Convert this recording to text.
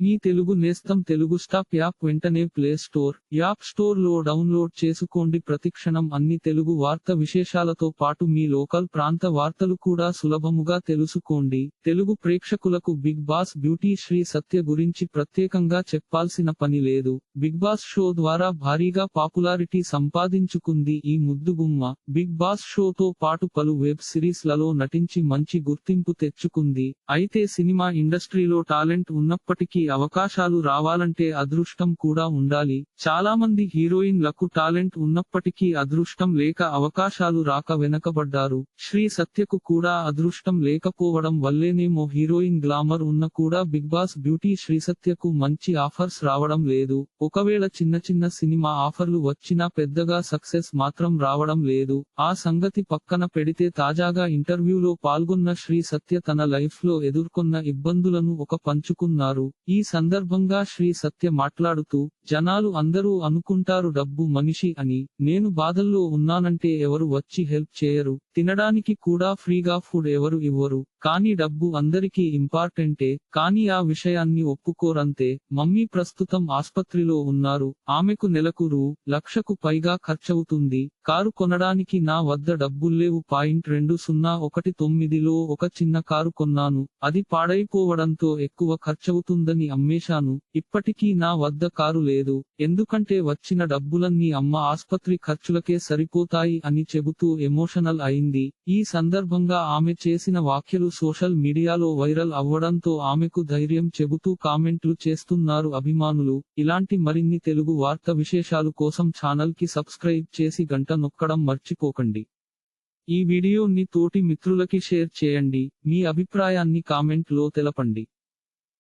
మీ తెలుగు నేస్తం Telugu stop app వెంటనే play store app స్టోర్లో డౌన్లోడ్ చేసుకోండి. ప్రతిక్షణం అన్ని తెలుగు వార్త విశేషాలతో పాటు మీ లోకల్ ప్రాంత వార్తలు కూడా సులభముగా తెలుసుకోండి. తెలుగు ప్రేక్షకులకు Bigg Boss beauty Sri Satya గురించి ప్రత్యేకంగా చెప్పాల్సిన పని లేదు. బిగ్ బాస్ షో ద్వారా భారీగా పాపులారిటీ సంపాదించుకుంది ఈ ముద్దుగుమ్మ బిగ్ బాస్ షోతో పాటు పలు వెబ్ సిరీస్లలో నటించి మంచి గుర్తింపు తెచ్చుకుంది. అయితే సినిమా ఇండస్ట్రీలో టాలెంట్ ఉన్నప్పటికీ అవకాశాలు రావాలంటే అదృష్టం కూడా ఉండాలి. చాలా మంది హీరోయిన్లకు టాలెంట్ ఉన్నప్పటికీ అదృష్టం లేక అవకాశాలు రాక వెనకబడ్డారు. శ్రీ సత్యకు కూడా అదృష్టం లేకపోవడం వల్లేనేమో హీరోయిన్ గ్లామర్ ఉన్న కూడా బిగ్ బాస్ బ్యూటీ శ్రీ సత్యకు మంచి ఆఫర్స్ రావడం లేదు. ఒకవేళ చిన్న చిన్న సినిమా ఆఫర్లు వచ్చినా పెద్దగా సక్సెస్ మాత్రం రావడం లేదు. ఆ సంగతి పక్కన పెడితే తాజాగా ఇంటర్వ్యూలో పాల్గొన్న శ్రీ సత్య తన లైఫ్లో ఎదుర్కొన్న ఇబ్బందులను ఒక పంచుకున్నారు. ఈ సందర్భంగా శ్రీ సత్య మాట్లాడుతూ జనాలు అందరూ అనుకుంటారు డబ్బు మనిషి అని నేను బాధల్లో ఉన్నానంటే ఎవరు వచ్చి హెల్ప్ చేయరు తినడానికి కూడా ఫ్రీగా ఫుడ్ ఎవరు ఇవ్వరు కానీ డబ్బు అందరికీ ఇంపార్టెంటే కానీ ఆ విషయాన్ని ఒప్పుకోరంతే మమ్మీ ప్రస్తుతం ఆస్పత్రిలో ఉన్నారు ఆమెకు నెలకు రూ. లక్షకు పైగా ఖర్చవుతుంది కారు కొనడానికి నా వద్ద డబ్బుల్లేవు పాయింట్ రెండు సున్నా ఒకటి తొమ్మిదిలో ఒక చిన్న కారు కొన్నాను అది పాడైపోవడంతో ఎక్కువ ఖర్చవుతుందని అమ్మేశాను. ఇప్పటికీ నా వద్ద కారు లేదు. ఎందుకంటే వచ్చిన డబ్బులన్నీ అమ్మ ఆస్పత్రి ఖర్చులకే సరిపోతాయి అని చెబుతూ ఎమోషనల్ అయింది. ఈ సందర్భంగా ఆమె చేసిన వ్యాఖ్యలు సోషల్ మీడియాలో వైరల్ అవ్వడంతో ఆమెకు ధైర్యం చెబుతూ కామెంట్లు చేస్తున్నారు అభిమానులు. ఇలాంటి మరిన్ని తెలుగు వార్త విశేషాలు కోసం ఛానల్కి సబ్స్క్రైబ్ చేసి గంట నొక్కడం మర్చిపోకండి. ఈ వీడియోని తోటి మిత్రులకి షేర్ చేయండి. మీ అభిప్రాయాన్ని కామెంట్లో తెలపండి.